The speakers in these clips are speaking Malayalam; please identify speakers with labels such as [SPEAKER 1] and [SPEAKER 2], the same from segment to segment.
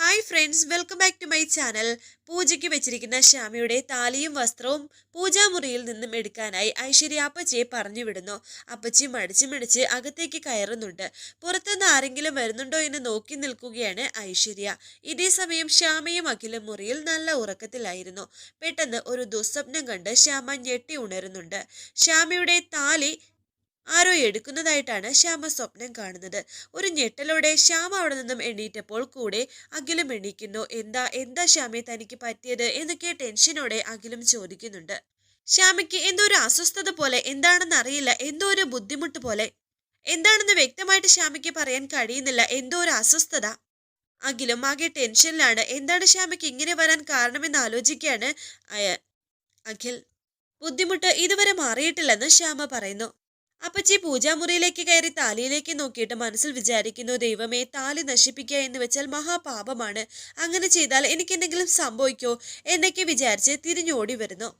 [SPEAKER 1] Hi friends welcome back to my channel പൂജയ്ക്ക് വെച്ചിരിക്കുന്ന ശ്യാമയുടെ താലിയും വസ്ത്രവും പൂജാമുറിയിൽ നിന്നും എടുക്കാനായി ഐശ്വര്യ അപ്പച്ചിയെ പറഞ്ഞു വിടുന്നു. അപ്പച്ചി മടിച്ച് മടിച്ച് അകത്തേക്ക് കയറുന്നുണ്ട്. പുറത്തുനിന്ന് ആരെങ്കിലും വരുന്നുണ്ടോ എന്ന് നോക്കി നിൽക്കുകയാണ് ഐശ്വര്യ. ഇതേ സമയം ശ്യാമയും അഖിലും മുറിയിൽ നല്ല ഉറക്കത്തിലായിരുന്നു. പെട്ടെന്ന് ഒരു ദുസ്വപ്നം കണ്ട് ശ്യാമ ഞെട്ടി ഉണരുന്നുണ്ട്. ശ്യാമയുടെ താലി ആരോ എടുക്കുന്നതായിട്ടാണ് ശ്യാമ സ്വപ്നം കാണുന്നത്. ഒരു ഞെട്ടലോടെ ശ്യാമ അവിടെ നിന്നും എണീറ്റപ്പോൾ കൂടെ അഖിലും എണീക്കുന്നു. എന്താ എന്താ ശ്യാമെ തനിക്ക് പറ്റിയത്? എന്നൊക്കെ ടെൻഷനോടെ അഖിലും ചോദിക്കുന്നുണ്ട്. ശ്യാമയ്ക്ക് എന്തോ ഒരു അസ്വസ്ഥത പോലെ എന്താണെന്ന് അറിയില്ല. എന്തോ ഒരു ബുദ്ധിമുട്ട് പോലെ. എന്താണെന്ന് വ്യക്തമായിട്ട് ശ്യാമയ്ക്ക് പറയാൻ കഴിയുന്നില്ല. എന്തോ ഒരു അസ്വസ്ഥത. അഖിലും ആകെ ടെൻഷനിലാണ്. എന്താണ് ശ്യാമയ്ക്ക് ഇങ്ങനെ വരാൻ കാരണമെന്ന് ആലോചിക്കുകയാണ്? അഖിൽ. ബുദ്ധിമുട്ട് ഇതുവരെ മാറിയിട്ടില്ലെന്ന് ശ്യാമ പറയുന്നു. അപ്പച്ചി പൂജാമുറിയിലേക്ക് കയറി താലിയിലേക്ക് നോക്കിയിട്ട് മനസ്സിൽ വിചാരിക്കുന്നു ദൈവമേ താലി നശിപ്പിക്കുക എന്ന് വെച്ചാൽ മഹാപാപമാണ്. അങ്ങനെ ചെയ്താൽ എനിക്ക് എന്തെങ്കിലും സംഭവിക്കോ? എന്നൊക്കെ വിചാരിച്ച് തിരിഞ്ഞോടി വരുന്നു.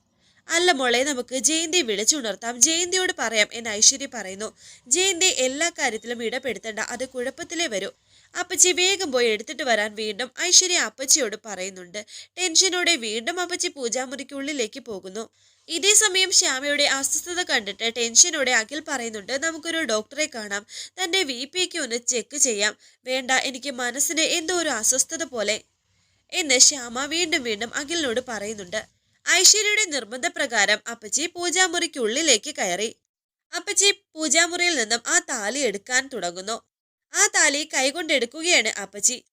[SPEAKER 1] അല്ല മോളെ നമുക്ക് ജയന്തി വിളിച്ചുണർത്താം ജയന്തിയോട് പറയാം എന്ന് ഐശ്വര്യ പറയുന്നു. ജയന്തി എല്ലാ കാര്യത്തിലും ഇടപെടുത്തണ്ട അത് കുഴപ്പത്തിലേ വരൂ. അപ്പച്ചി വേഗം പോയി എടുത്തിട്ട് വരാൻ വീണ്ടും ഐശ്വര്യ അപ്പച്ചിയോട് പറയുന്നുണ്ട്. ടെൻഷനോടെ വീണ്ടും അപ്പച്ചി പൂജാമുറിക്കുള്ളിലേക്ക് പോകുന്നു. ഇതേ സമയം ശ്യാമയുടെ അസ്വസ്ഥത കണ്ടിട്ട് ടെൻഷനോടെ അഖിൽ പറയുന്നുണ്ട് നമുക്കൊരു ഡോക്ടറെ കാണാം. തന്റെ വി പിക്ക് ഒന്ന് ചെക്ക് ചെയ്യാം. വേണ്ട എനിക്ക് മനസ്സിന് എന്തോ ഒരു അസ്വസ്ഥത പോലെ. എന്ന് ശ്യാമ വീണ്ടും വീണ്ടും അഖിലിനോട് പറയുന്നുണ്ട്. ഐശ്വര്യയുടെ നിർബന്ധപ്രകാരം അപ്പച്ചി പൂജാമുറിക്കുള്ളിലേക്ക് കയറി. അപ്പച്ചി പൂജാമുറിയിൽ നിന്നും ആ താലി എടുക്കാൻ തുടങ്ങുന്നു. ആ താലി കൈകൊണ്ടെടുക്കുകയാണ് അപ്പച്ചി.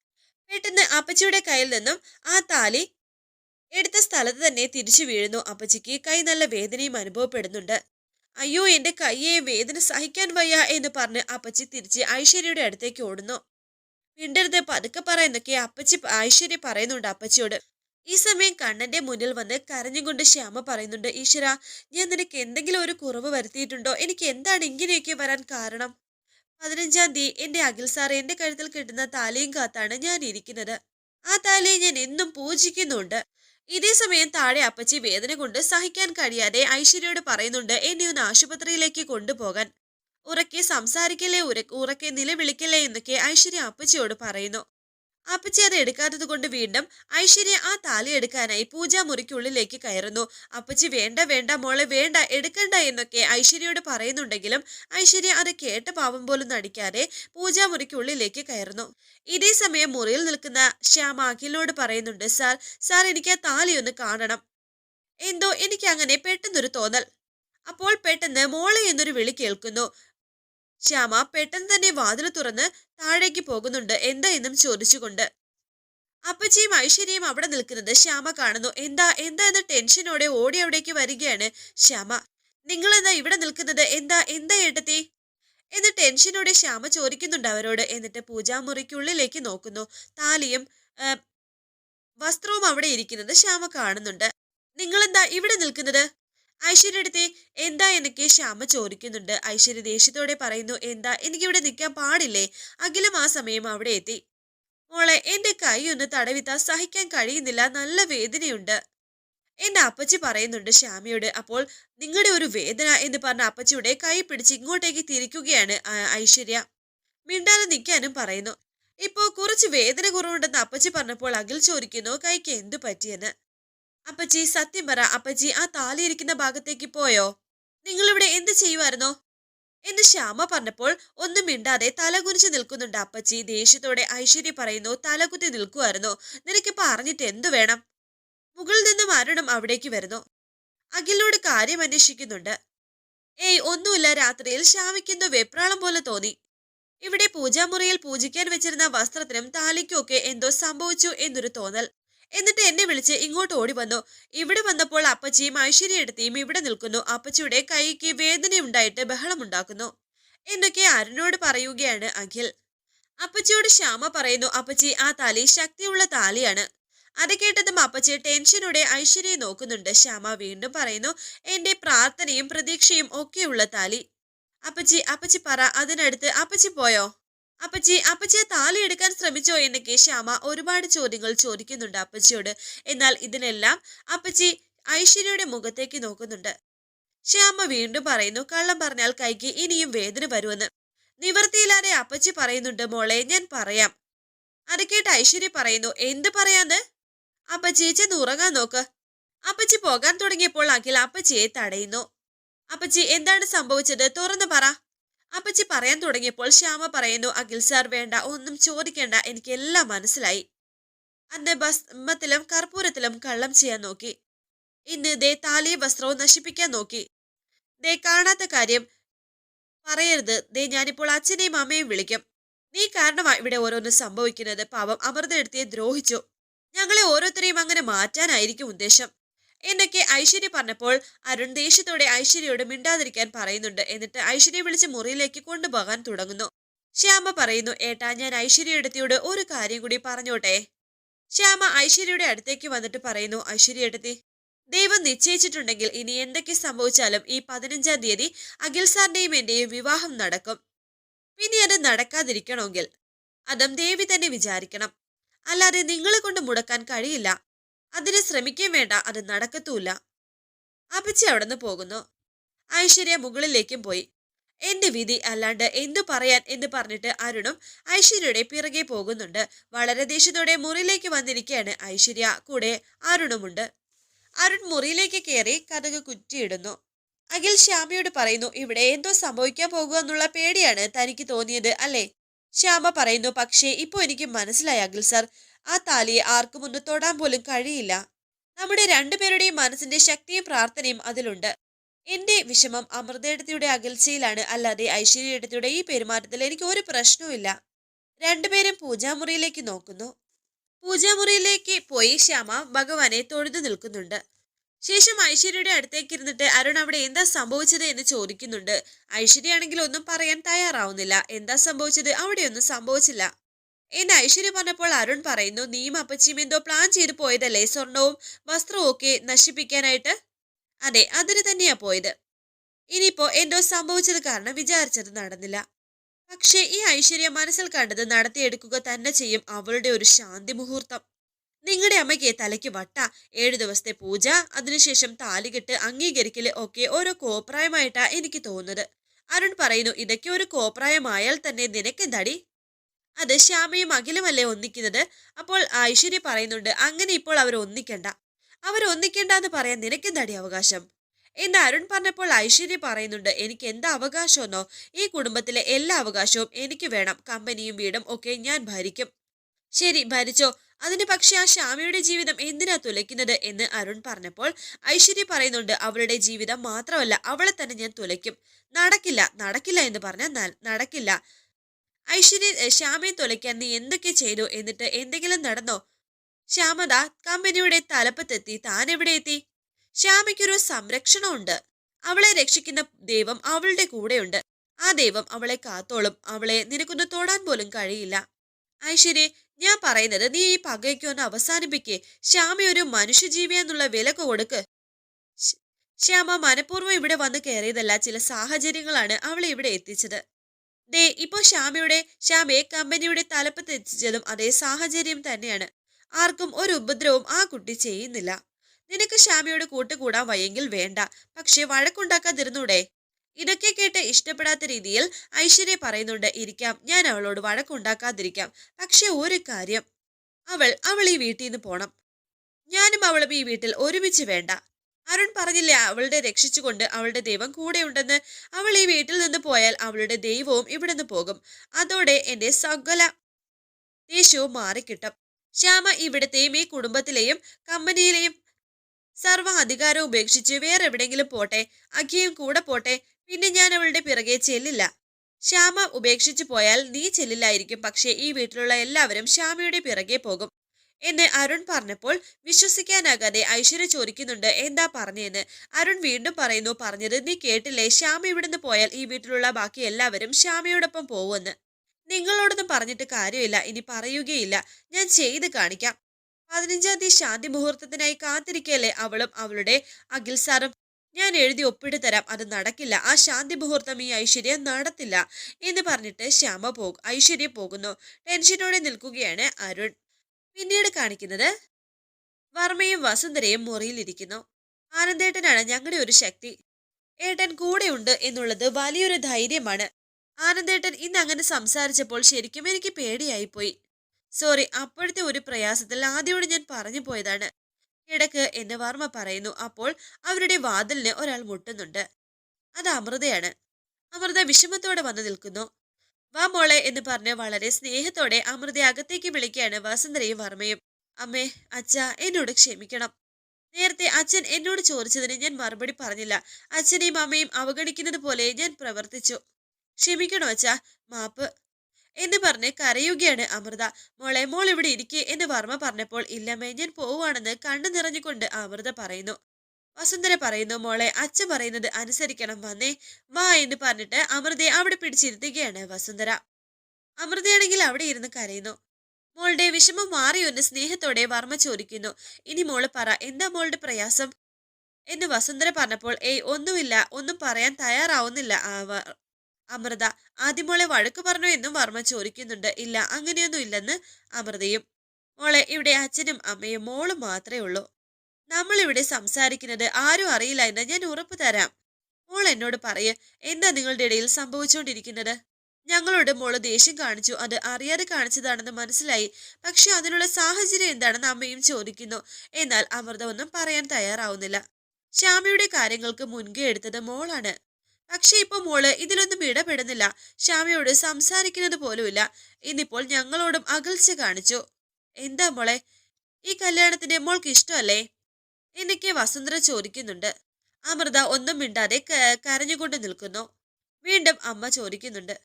[SPEAKER 1] പെട്ടെന്ന് അപ്പച്ചിയുടെ കയ്യിൽ നിന്നും ആ താലി എടുത്ത സ്ഥലത്ത് തന്നെ തിരിച്ചു വീഴുന്നു. അപ്പച്ചിക്ക് കൈ നല്ല വേദനയും അനുഭവപ്പെടുന്നുണ്ട്. അയ്യോ എന്റെ കൈയെ വേദന സഹിക്കാൻ വയ്യ എന്ന് പറഞ്ഞ് അപ്പച്ചി തിരിച്ച് ഐശ്വര്യയുടെ അടുത്തേക്ക് ഓടുന്നു. മിണ്ടരുത് പതുക്കെ പറ എന്നൊക്കെ അപ്പച്ചി ഐശ്വര്യ പറയുന്നുണ്ട് അപ്പച്ചിയോട്. ഈ സമയം കണ്ണന്റെ മുന്നിൽ വന്ന് കരഞ്ഞുകൊണ്ട് ശ്യാമ പറയുന്നുണ്ട് ഈശ്വര ഞാൻ നിനക്ക് എന്തെങ്കിലും ഒരു കുറവ് വരുത്തിയിട്ടുണ്ടോ? എനിക്ക് എന്താണ് ഇങ്ങനെയൊക്കെ വരാൻ കാരണം? പതിനഞ്ചാം തീയതി എന്റെ അഖിൽ സാർ എന്റെ കഴുത്തിൽ കിട്ടുന്ന താലിയും കാത്താണ് ഞാൻ ഇരിക്കുന്നത്. ആ താലിയെ ഞാൻ എന്നും പൂജിക്കുന്നുണ്ട്. ഇതേ സമയം താഴെ അപ്പച്ചി വേദന കൊണ്ട് സഹിക്കാൻ കഴിയാതെ ഐശ്വര്യയോട് പറയുന്നുണ്ട് എന്നെ ഒന്ന് ആശുപത്രിയിലേക്ക് കൊണ്ടുപോകാൻ. ഉറക്കെ സംസാരിക്കല്ലേ ഉറക്കെ നിലവിളിക്കല്ലേ എന്നൊക്കെ ഐശ്വര്യ അപ്പച്ചിയോട് പറയുന്നു. അപ്പച്ചി അത് എടുക്കാത്തത് കൊണ്ട് വീണ്ടും ഐശ്വര്യ ആ താലി എടുക്കാനായി പൂജാമുറിക്കുള്ളിലേക്ക് കയറുന്നു. അപ്പച്ചി വേണ്ട വേണ്ട മോളെ വേണ്ട എടുക്കണ്ട എന്നൊക്കെ ഐശ്വര്യയോട് പറയുന്നുണ്ടെങ്കിലും ഐശ്വര്യ അത് കേട്ട പാവം പോലും നടിക്കാതെ പൂജാമുറിക്കുള്ളിലേക്ക് കയറുന്നു. ഇതേ സമയം മുറിയിൽ നിൽക്കുന്ന ശ്യാമ അഖിലിനോട് പറയുന്നുണ്ട് സാർ സാർ എനിക്ക് ആ താലി ഒന്ന് കാണണം. എന്തോ എനിക്ക് അങ്ങനെ പെട്ടെന്നൊരു തോന്നൽ. അപ്പോൾ പെട്ടെന്ന് മോളെ എന്നൊരു വിളി കേൾക്കുന്നു. ശ്യാമ പെട്ടെന്ന് തന്നെ വാതിൽ തുറന്ന് താഴേക്ക് പോകുന്നുണ്ട്. എന്താ എന്നും ചോദിച്ചുകൊണ്ട്. അപ്പച്ചിയും ഐശ്വര്യയും അവിടെ നിൽക്കുന്നത് ശ്യാമ കാണുന്നു. എന്താ എന്താ എന്ന ടെൻഷനോടെ ഓടി അവിടേക്ക് വരികയാണ് ശ്യാമ. നിങ്ങൾ എന്താ ഇവിടെ നിൽക്കുന്നത്? എന്താ എന്താ ഏട്ടത്തി? എന്ന് ടെൻഷനോടെ ശ്യാമ ചോദിക്കുന്നുണ്ട് അവരോട്. എന്നിട്ട് പൂജാമുറിക്കുള്ളിലേക്ക് നോക്കുന്നു. താലിയും വസ്ത്രവും അവിടെ ഇരിക്കുന്നത് ശ്യാമ കാണുന്നുണ്ട്. നിങ്ങളെന്താ ഇവിടെ നിൽക്കുന്നത്? ഐശ്വര്യ അടുത്തെ എന്താ എന്നൊക്കെ ശ്യാമ ചോദിക്കുന്നുണ്ട്? ഐശ്വര്യ ദേഷ്യത്തോടെ പറയുന്നു എന്താ എനിക്കിവിടെ നിൽക്കാൻ പാടില്ലേ? അഖിലും ആ സമയം അവിടെ എത്തി. മോളെ എന്റെ കൈ ഒന്ന് തടവിത്താ സഹിക്കാൻ കഴിയുന്നില്ല നല്ല വേദനയുണ്ട്. എന്റെ അപ്പച്ചി പറയുന്നുണ്ട് ശ്യാമയോട് അപ്പോൾ നിങ്ങളുടെ ഒരു വേദന എന്ന് പറഞ്ഞ അപ്പച്ചിയുടെ കൈ പിടിച്ച് ഇങ്ങോട്ടേക്ക് തിരിക്കുകയാണ് ഐശ്വര്യ. മിണ്ടാതെ നിൽക്കാനും പറയുന്നു. ഇപ്പോ കുറച്ച് വേദന കുറവുണ്ടെന്ന് അപ്പച്ചി പറഞ്ഞപ്പോൾ അഖിൽ ചോദിക്കുന്നു കൈക്ക് എന്തു പറ്റിയെന്ന്? അപ്പച്ചി സത്യം പറ അപ്പച്ചി ആ താലി ഇരിക്കുന്ന ഭാഗത്തേക്ക് പോയോ? നിങ്ങളിവിടെ എന്ത് ചെയ്യുമായിരുന്നോ എന്ന് ശ്യാമ പറഞ്ഞപ്പോൾ ഒന്നും മിണ്ടാതെ തലകുനിച്ച് നിൽക്കുന്നുണ്ട് അപ്പച്ചി. ദേഷ്യത്തോടെ ഐശ്വര്യ പറയുന്നു തലകുത്തി നിൽക്കുമായിരുന്നു നിനക്കിപ്പോ അറിഞ്ഞിട്ട് എന്തു വേണം? മുകളിൽ നിന്നും അരുണും അവിടേക്ക് വരുന്നു. അഖിലിനോട് കാര്യം അന്വേഷിക്കുന്നുണ്ട്. ഏയ് ഒന്നുമില്ല. രാത്രിയിൽ ശ്യാമിക്കെന്തോ വെപ്രാളം പോലെ തോന്നി. ഇവിടെ പൂജാമുറിയിൽ പൂജിക്കാൻ വെച്ചിരുന്ന വസ്ത്രത്തിനും താലിക്കുമൊക്കെ എന്തോ സംഭവിച്ചു എന്നൊരു തോന്നൽ. എന്നിട്ട് എന്നെ വിളിച്ച് ഇങ്ങോട്ട് ഓടി വന്നു. ഇവിടെ വന്നപ്പോൾ അപ്പച്ചിയും ഐശ്വര്യയെടുത്തിയും ഇവിടെ നിൽക്കുന്നു. അപ്പച്ചിയുടെ കൈക്ക് വേദനയുണ്ടായിട്ട് ബഹളമുണ്ടാക്കുന്നു. എന്നൊക്കെ അരുണോട് പറയുകയാണ് അഖിൽ. അപ്പച്ചിയോട് ശ്യാമ പറയുന്നു അപ്പച്ചി ആ താലി ശക്തിയുള്ള താലിയാണ്. അത് കേട്ടതും അപ്പച്ചി ടെൻഷനോടെ ഐശ്വര്യയെ നോക്കുന്നുണ്ട്. ശ്യാമ വീണ്ടും പറയുന്നു എന്റെ പ്രാർത്ഥനയും പ്രതീക്ഷയും ഒക്കെയുള്ള താലി. അപ്പച്ചി അപ്പച്ചി പറ അതിനടുത്ത് അപ്പച്ചി പോയോ? അപ്പച്ചി അപ്പച്ചിയെ താലി എടുക്കാൻ ശ്രമിച്ചോ എന്നൊക്കെ ശ്യാമ ഒരുപാട് ചോദ്യങ്ങൾ ചോദിക്കുന്നുണ്ട് അപ്പച്ചിയോട്. എന്നാൽ ഇതിനെല്ലാം അപ്പച്ചി ഐശ്വര്യയുടെ മുഖത്തേക്ക് നോക്കുന്നുണ്ട്. ശ്യാമ വീണ്ടും പറയുന്നു കള്ളം പറഞ്ഞാൽ കൈക്ക് ഇനിയും വേദന വരുമെന്ന്. നിവൃത്തിയില്ലാതെ അപ്പച്ചി പറയുന്നുണ്ട് മോളെ ഞാൻ പറയാം. അത് കേട്ട് ഐശ്വര്യ പറയുന്നു എന്ത് പറയാന്ന്? അപ്പച്ചി ചെന്ന് ഉറങ്ങാൻ നോക്ക്. അപ്പച്ചി പോകാൻ തുടങ്ങിയപ്പോൾ അഖിൽ അപ്പച്ചിയെ തടയുന്നു. അപ്പച്ചി എന്താണ് സംഭവിച്ചത്? തുറന്നു പറ. അപ്പച്ചി പറയാൻ തുടങ്ങിയപ്പോൾ ശ്യാമ പറയുന്നു അഖിൽ സാർ വേണ്ട ഒന്നും ചോദിക്കേണ്ട. എനിക്ക് എല്ലാം മനസ്സിലായി. അന്ന് ഭസ്മത്തിലും കർപ്പൂരത്തിലും കള്ളം ചെയ്യാൻ നോക്കി. ഇന്ന് ദേ താലിയ വസ്ത്രവും നശിപ്പിക്കാൻ നോക്കി. ദേ കാണാത്ത കാര്യം പറയരുത്. ദേ ഞാനിപ്പോൾ അച്ഛനെയും അമ്മയും വിളിക്കും. നീ കാരണമാണ് ഇവിടെ ഓരോന്ന് സംഭവിക്കുന്നത്. പാവം അമൃത എടുത്തിയെ ദ്രോഹിച്ചു. ഞങ്ങളെ ഓരോരുത്തരെയും അങ്ങനെ മാറ്റാനായിരിക്കും ഉദ്ദേശം. എന്നൊക്കെ ഐശ്വര്യ പറഞ്ഞപ്പോൾ അരുൺ ദേഷ്യത്തോടെ ഐശ്വര്യയോട് മിണ്ടാതിരിക്കാൻ പറയുന്നുണ്ട്. എന്നിട്ട് ഐശ്വര്യ വിളിച്ച് മുറിയിലേക്ക് കൊണ്ടുപോകാൻ തുടങ്ങുന്നു. ശ്യാമ പറയുന്നു ഏട്ടാ ഞാൻ ഐശ്വര്യ എടുത്തിയോട് ഒരു കാര്യം കൂടി പറഞ്ഞോട്ടെ. ശ്യാമ ഐശ്വര്യയുടെ അടുത്തേക്ക് വന്നിട്ട് പറയുന്നു ഐശ്വര്യ എടുത്തി ദൈവം നിശ്ചയിച്ചിട്ടുണ്ടെങ്കിൽ ഇനി എന്തൊക്കെ സംഭവിച്ചാലും ഈ പതിനഞ്ചാം തീയതി അഖിൽ സാറിന്റെയും എന്റെയും വിവാഹം നടക്കും. പിന്നെ അത് നടക്കാതിരിക്കണമെങ്കിൽ. അതും ദേവി തന്നെ വിചാരിക്കണം. അല്ലാതെ നിങ്ങളെ കൊണ്ട് മുടക്കാൻ കഴിയില്ല. അതിന് ശ്രമിക്കുകയും വേണ്ട അത് നടക്കത്തൂല അപ്പച്ചി അവിടുന്ന് പോകുന്നു. ഐശ്വര്യ മുകളിലേക്കും പോയി. എന്റെ വിധി അല്ലാണ്ട് എന്തു പറയാൻ എന്ന് പറഞ്ഞിട്ട് അരുണും ഐശ്വര്യയുടെ പിറകെ പോകുന്നുണ്ട്. വളരെ ദേഷ്യത്തോടെ മുറിയിലേക്ക് വന്നിരിക്കുകയാണ് ഐശ്വര്യ. കൂടെ അരുണുമുണ്ട്. അരുൺ മുറിയിലേക്ക് കയറി കഥക് കുറ്റിയിടുന്നു. അഖിൽ ശ്യാമയോട് പറയുന്നു ഇവിടെ എന്തോ സംഭവിക്കാൻ പോകുക എന്നുള്ള പേടിയാണ് തനിക്ക് തോന്നിയത് അല്ലേ? ശ്യാമ പറയുന്നു പക്ഷേ ഇപ്പോൾ എനിക്ക് മനസ്സിലായി അഖിൽ സർ. ആ താലിയെ ആർക്കും ഒന്ന് തൊടാൻ പോലും കഴിയില്ല. നമ്മുടെ രണ്ടുപേരുടെയും മനസ്സിന്റെ ശക്തിയും പ്രാർത്ഥനയും അതിലുണ്ട്. എന്റെ വിഷമം അമൃതയെടുത്തിയുടെ അകൽച്ചയിലാണ്. അല്ലാതെ ഐശ്വര്യയിടത്തിയുടെ ഈ പെരുമാറ്റത്തിൽ എനിക്ക് ഒരു പ്രശ്നവുമില്ല രണ്ടുപേരും പൂജാമുറിയിലേക്ക് നോക്കുന്നു. പൂജാമുറിയിലേക്ക് പോയി ശ്യാമ ഭഗവാനെ തൊഴുതു നിൽക്കുന്നുണ്ട്. ശേഷം ഐശ്വര്യയുടെ അടുത്തേക്ക് ഇരുന്നിട്ട് അരുൺ അവിടെ എന്താ സംഭവിച്ചത് എന്ന് ചോദിക്കുന്നുണ്ട്. ഐശ്വര്യയാണെങ്കിൽ ഒന്നും പറയാൻ തയ്യാറാവുന്നില്ല. എന്താ സംഭവിച്ചത്? അവിടെയൊന്നും സംഭവിച്ചില്ല. എന്ന് ഐശ്വര്യ പറഞ്ഞപ്പോൾ അരുൺ പറയുന്നു നീയും അപ്പച്ചിയും എന്തോ പ്ലാൻ ചെയ്തു പോയതല്ലേ? സ്വർണവും വസ്ത്രവും ഒക്കെ നശിപ്പിക്കാനായിട്ട്? അതെ അതിന് തന്നെയാ പോയത്. ഇനിയിപ്പോ എന്തോ സംഭവിച്ചത് കാരണം വിചാരിച്ചത് നടന്നില്ല. പക്ഷേ ഈ ഐശ്വര്യ മനസ്സിൽ കണ്ടത് നടത്തിയെടുക്കുക തന്നെ ചെയ്യും അവളുടെ ഒരു ശാന്തി മുഹൂർത്തം. നിങ്ങളുടെ അമ്മയ്ക്ക് തലയ്ക്ക് വട്ട ഏഴു ദിവസത്തെ പൂജ അതിനുശേഷം താലികെട്ട് അംഗീകരിക്കൽ ഒക്കെ ഓരോ കോപ്രായമായിട്ടാ എനിക്ക് തോന്നുന്നത്. അരുൺ പറയുന്നു ഇതൊക്കെ ഒരു കോപ്രായമായാൽ തന്നെ നിനക്കെന്താടി? അത് ശ്യാമയും അഖിലുമല്ലേ ഒന്നിക്കുന്നത്? അപ്പോൾ ഐശ്വര്യ പറയുന്നുണ്ട് അങ്ങനെ ഇപ്പോൾ അവർ ഒന്നിക്കണ്ട. അവർ ഒന്നിക്കണ്ട എന്ന് പറയാൻ നിനക്കെന്താടി അവകാശം? എന്ന് അരുൺ പറഞ്ഞപ്പോൾ ഐശ്വര്യ പറയുന്നുണ്ട് എനിക്ക് എന്താ അവകാശമെന്നോ? ഈ കുടുംബത്തിലെ എല്ലാ അവകാശവും എനിക്ക് വേണം. കമ്പനിയും വീടും ഒക്കെ ഞാൻ ഭരിക്കും. ശരി ഭരിച്ചോ. അതിന് പക്ഷെ ആ ശ്യാമയുടെ ജീവിതം എന്തിനാ തുലയ്ക്കുന്നത്? എന്ന് അരുൺ പറഞ്ഞപ്പോൾ ഐശ്വര്യ പറയുന്നുണ്ട് അവളുടെ ജീവിതം മാത്രമല്ല അവളെ തന്നെ ഞാൻ തുലയ്ക്കും. നടക്കില്ല നടക്കില്ല എന്ന് പറഞ്ഞാൽ നടക്കില്ല. ഐശ്വര്യ ശ്യാമയെ തുലയ്ക്കാൻ നീ എന്തൊക്കെ ചെയ്തു? എന്നിട്ട് എന്തെങ്കിലും നടന്നോ? ശ്യാമത കമ്പനിയുടെ തലപ്പത്തെത്തി. താൻ എവിടെ എത്തി? ശ്യാമയ്ക്കൊരു സംരക്ഷണമുണ്ട്. അവളെ രക്ഷിക്കുന്ന ദൈവം അവളുടെ കൂടെയുണ്ട്. ആ ദൈവം അവളെ കാത്തോളും. അവളെ നിനക്കൊന്ന് തൊടാൻ പോലും കഴിയില്ല. ഐശ്വര്യ ഞാൻ പറയുന്നത് നീ ഈ പകയ്ക്ക് ഒന്ന് അവസാനിപ്പിക്കേ. ശ്യാമ ഒരു മനുഷ്യജീവിയെന്നുള്ള വില കൊടുക്ക്. ശ്യാമ മനഃപൂർവം ഇവിടെ വന്ന് കയറിയതല്ല. ചില സാഹചര്യങ്ങളാണ് അവളെ ഇവിടെ എത്തിച്ചത്. ദേ ഇപ്പോൾ ശ്യാമയുടെ ശ്യാമയെ കമ്പനിയുടെ തലപ്പത്ത് എത്തിച്ചതും അതേ സാഹചര്യം തന്നെയാണ്. ആർക്കും ഒരു ഉപദ്രവവും ആ കുട്ടി ചെയ്യുന്നില്ല. നിനക്ക് ശ്യാമയോട് കൂട്ടുകൂടാൻ വയ്യെങ്കിൽ വേണ്ട. പക്ഷെ വഴക്കുണ്ടാക്കാതിരുന്നൂടെ? ഇതൊക്കെ കേട്ട് ഇഷ്ടപ്പെടാത്ത രീതിയിൽ ഐശ്വര്യ പറയുന്നുണ്ട് ഇരിക്കാം ഞാൻ അവളോട് വഴക്കുണ്ടാക്കാതിരിക്കാം. പക്ഷെ ഒരു കാര്യം. അവൾ അവൾ ഈ വീട്ടിൽ നിന്ന് പോണം. ഞാനും അവളും ഈ വീട്ടിൽ ഒരുമിച്ച് വേണ്ട. അരുൺ പറഞ്ഞില്ലേ അവളുടെ രക്ഷിച്ചുകൊണ്ട് അവളുടെ ദൈവം കൂടെയുണ്ടെന്ന്. അവൾ ഈ വീട്ടിൽ നിന്ന് പോയാൽ അവളുടെ ദൈവവും ഇവിടെ നിന്ന് പോകും. അതോടെ എന്റെ സകല ദേഷ്യവും മാറിക്കിട്ടും. ശ്യാമ ഇവിടത്തെയും ഈ കുടുംബത്തിലെയും കമ്പനിയിലെയും സർവ അധികാരം ഉപേക്ഷിച്ച് വേറെ എവിടെങ്കിലും പോട്ടെ അഖിയും കൂടെ പോട്ടെ പിന്നെ ഞാൻ അവളുടെ പിറകെ ചെല്ലില്ല. ശ്യാമ ഉപേക്ഷിച്ചു പോയാൽ നീ ചെല്ലില്ലായിരിക്കും പക്ഷേ ഈ വീട്ടിലുള്ള എല്ലാവരും ശ്യാമയുടെ പിറകെ പോകും. എന്ന് അരുൺ പറഞ്ഞപ്പോൾ വിശ്വസിക്കാനാകാതെ ഐശ്വര്യ ചോദിക്കുന്നുണ്ട് എന്താ പറഞ്ഞെന്ന്? അരുൺ വീണ്ടും പറയുന്നു പറഞ്ഞത് നീ കേട്ടില്ലേ? ശ്യാമ ഇവിടുന്ന് പോയാൽ ഈ വീട്ടിലുള്ള ബാക്കി എല്ലാവരും ശ്യാമയോടൊപ്പം പോവുമെന്ന്. നിങ്ങളോടൊന്നും പറഞ്ഞിട്ട് കാര്യമില്ല ഇനി പറയുകയില്ല. ഞാൻ ചെയ്ത് കാണിക്കാം. പതിനഞ്ചാം തീയതി ശാന്തി മുഹൂർത്തത്തിനായി കാത്തിരിക്കല്ലേ അവളും അവളുടെ അഖിൽ സാറും? ഞാൻ എഴുതി ഒപ്പിട്ട് തരാം അത് നടക്കില്ല. ആ ശാന്തി മുഹൂർത്തം ഈ ഐശ്വര്യ നടത്തില്ല. എന്ന് പറഞ്ഞിട്ട് ശ്യാമ പോകും ഐശ്വര്യ പോകുന്നു. ടെൻഷനോടെ നിൽക്കുകയാണ് അരുൺ. പിന്നീട് കാണിക്കുന്നത് വർമ്മയും വസുന്ധരയും മുറിയിലിരിക്കുന്നു. ആനന്ദേട്ടനാണ് ഞങ്ങളുടെ ഒരു ശക്തി. ഏട്ടൻ കൂടെയുണ്ട് എന്നുള്ളത് വലിയൊരു ധൈര്യമാണ്. ആനന്ദേട്ടൻ ഇന്ന് അങ്ങനെ സംസാരിച്ചപ്പോൾ ശരിക്കും എനിക്ക് പേടിയായിപ്പോയി. സോറി അപ്പോഴത്തെ ഒരു പ്രയാസത്തിൽ ആദ്യോട് ഞാൻ പറഞ്ഞു പോയതാണ്. കിടക്ക് എന്ന് വർമ്മ പറയുന്നു. അപ്പോൾ അവരുടെ വാതിലിന് ഒരാൾ മുട്ടുന്നുണ്ട്. അത് അമൃതയാണ്. അമൃത വിഷമത്തോടെ വന്നു നിൽക്കുന്നു. വാ മോളെ എന്ന് പറഞ്ഞ് വളരെ സ്നേഹത്തോടെ അമൃത അകത്തേക്ക് വിളിക്കുകയാണ് വസുന്ധരയും വർമ്മയും. അമ്മേ അച്ഛ എന്നോട് ക്ഷമിക്കണം. നേരത്തെ അച്ഛൻ എന്നോട് ചോദിച്ചതിന് ഞാൻ മറുപടി പറഞ്ഞില്ല. അച്ഛനെയും അമ്മയും അവഗണിക്കുന്നത് പോലെ ഞാൻ പ്രവർത്തിച്ചു. ക്ഷമിക്കണോ അച്ഛ? മാപ്പ്. എന്ന് പറഞ്ഞ് കരയുകയാണ് അമൃത. മോളെ മോൾ ഇവിടെ ഇരിക്കേ എന്ന് വർമ്മ പറഞ്ഞപ്പോൾ ഇല്ലമ്മേ ഞാൻ പോവുകയാണെന്ന് കണ്ണു നിറഞ്ഞുകൊണ്ട് അമൃത പറയുന്നു. വസുന്ധര പറയുന്നു മോളെ അച്ഛൻ പറയുന്നത് അനുസരിക്കണം വന്നേ. വാ എന്ന് പറഞ്ഞിട്ട് അമൃതയെ അവിടെ പിടിച്ചിരുത്തുകയാണ് വസുന്ധര. അമൃതയാണെങ്കിൽ അവിടെ ഇരുന്ന് കരയുന്നു. മോളുടെ വിഷമം മാറിയൊന്ന് സ്നേഹത്തോടെ വർമ്മ ചോദിക്കുന്നു ഇനി മോൾ പറ എന്താ മോളുടെ പ്രയാസം? എന്ന് വസുന്ധര പറഞ്ഞപ്പോൾ ഏയ് ഒന്നുമില്ല ഒന്നും പറയാൻ തയ്യാറാവുന്നില്ല അമൃത. ആദ്യം മോളെ വഴക്ക് പറഞ്ഞു എന്നും വർമ്മ ചോദിക്കുന്നുണ്ട്. ഇല്ല അങ്ങനെയൊന്നും ഇല്ലെന്ന് അമൃതയും. മോളെ ഇവിടെ അച്ഛനും അമ്മയും മോളും മാത്രമേ ഉള്ളൂ. നമ്മൾ ഇവിടെ സംസാരിക്കുന്നത് ആരും അറിയില്ല എന്ന് ഞാൻ ഉറപ്പ് തരാം. മോൾ എന്നോട് പറയ് എന്താ നിങ്ങളുടെ ഇടയിൽ സംഭവിച്ചുകൊണ്ടിരിക്കുന്നത്? ഞങ്ങളോട് മോൾ ദേഷ്യം കാണിച്ചു അത് അറിയാതെ കാണിച്ചതാണെന്ന് മനസ്സിലായി. പക്ഷെ അതിനുള്ള സാഹചര്യം എന്താണെന്ന് അമ്മയും ചോദിക്കുന്നു. എന്നാൽ അമൃത ഒന്നും പറയാൻ തയ്യാറാവുന്നില്ല. ശ്യാമയുടെ കാര്യങ്ങൾക്ക് മുൻകൈ എടുത്തത് മോളാണ്. പക്ഷെ ഇപ്പോൾ മോൾ ഇതിലൊന്നും ഇടപെടുന്നില്ല. ശ്യാമയോട് സംസാരിക്കുന്നത് പോലുമില്ല. ഇന്നിപ്പോൾ ഞങ്ങളോടും അകൽച്ച കാണിച്ചു. എന്താ മോളെ? ഈ കല്യാണത്തിന്റെ മോൾക്ക് ഇഷ്ടമല്ലേ? എന്നൊക്കെ വസുന്ധര ചോദിക്കുന്നുണ്ട്. അമൃത ഒന്നും മിണ്ടാതെ കരഞ്ഞുകൊണ്ട് നിൽക്കുന്നു. വീണ്ടും അമ്മ ചോദിക്കുന്നുണ്ട്.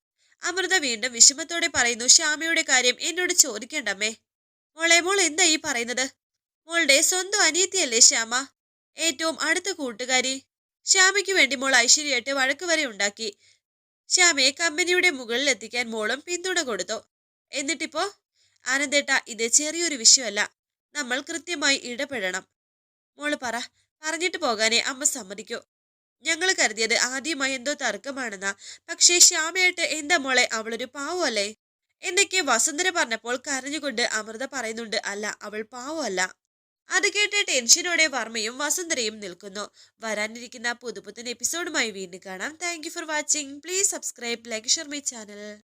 [SPEAKER 1] അമൃത വീണ്ടും വിഷമത്തോടെ പറയുന്നു ശ്യാമയുടെ കാര്യം എന്നോട് ചോദിക്കണ്ടമ്മേ. മോളെ മോൾ എന്താ ഈ പറയുന്നത്? മോളുടെ സ്വന്തം അനിയത്തിയല്ലേ ശ്യാമ? ഏറ്റവും അടുത്ത കൂട്ടുകാരി. ശ്യാമയ്ക്ക് വേണ്ടി മോൾ ഐശ്വര്യമായിട്ട് വഴക്ക് വരെ ഉണ്ടാക്കി. ശ്യാമയെ കമ്പനിയുടെ മുകളിൽ എത്തിക്കാൻ മോളും പിന്തുണ കൊടുത്തു. എന്നിട്ടിപ്പോ ആനന്ദേട്ട ഇത് ചെറിയൊരു വിഷയമല്ല. നമ്മൾ കൃത്യമായി ഇടപെടണം. മോൾ പറ പറഞ്ഞിട്ട് പോകാനേ അമ്മ സമ്മതിക്കൂ. ഞങ്ങൾ കരുതിയത് ആദ്യമായി എന്തോ തർക്കമാണെന്നാ. പക്ഷേ ശ്യാമയായിട്ട് എന്താ മോളെ അവളൊരു പാവമല്ലേ എന്നൊക്കെ വസുന്ധര പറഞ്ഞപ്പോൾ കരഞ്ഞുകൊണ്ട് അമൃത പറയുന്നുണ്ട് അല്ല അവൾ പാവമല്ല അത് കേട്ട് ടെൻഷനോടെ വർമ്മയും വസുന്ധരയും നിൽക്കുന്നു. വരാനിരിക്കുന്ന പുതുപുത്തൻ എപ്പിസോഡുമായി വീണ്ടും കാണാം. Thank for watching please subscribe like share my channel